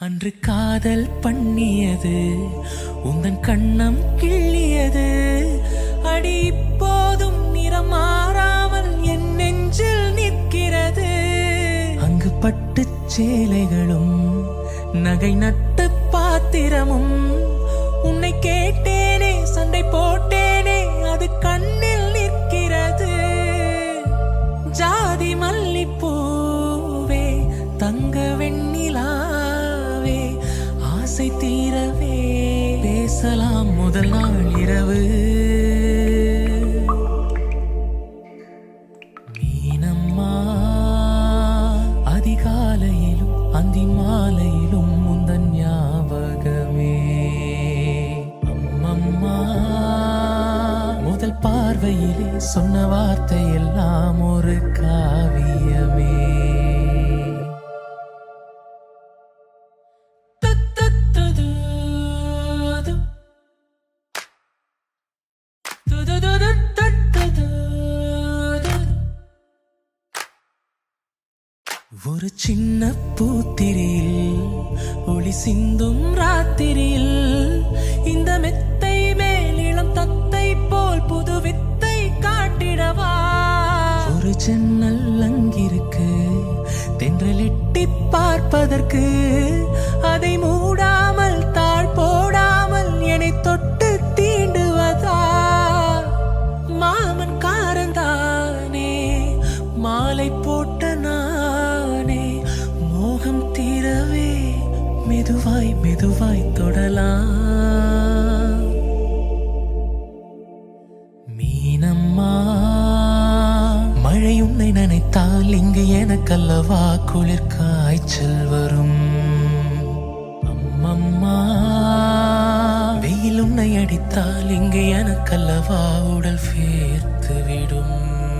அன்று காதல் பண்ணியது உந்தன் கண்ணம் கிள்ளியது. அடி இப்போதும் நிறம் மாறாமல் என் நெஞ்சில் நிற்கிறது. அங்கு பட்டு சேலைகளும் நகை நட்டு பாத்திரமும் உன்னை கேட்டே இரவே பேசலாம் முதல் நாள் இரவு. மீனம்மா அதிகாலையிலும் அந்தி மாலையிலும் முந்தன் ஞாபகமே அம்மம்மா முதல் பார்வையிலே சொன்ன வார்த்தை எல்லாம் ஒரு காவியமே. ஒரு சின்ன பூத்திரியில் ஒளி சிந்தும் ராத்திரியில் இந்த மெத்தை மேலிளம் தத்தை போல் புது வித்தை காட்டிடவா? ஒரு ஜன்னல் அங்கிருக்கு தென்றலிட்டி பார்ப்பதற்கு அதை மூடாமல் தாழ் போடாமல் என்னை தொட்டு தீண்டுவதா? மாமன் காரந்தானே மாலை போட்டு மெதுவாய் மெதுவாய் தொடலாம். மீனம்மா மழை உன்னை நினைத்தால் இங்கு எனக்கல்லவா? குளிர் காய்ச்சல் வரும். அம்மம்மா வெயில் உன்னை அடித்தால் இங்கு எனக்கல்லவா? உடல் சேர்த்து விடும்.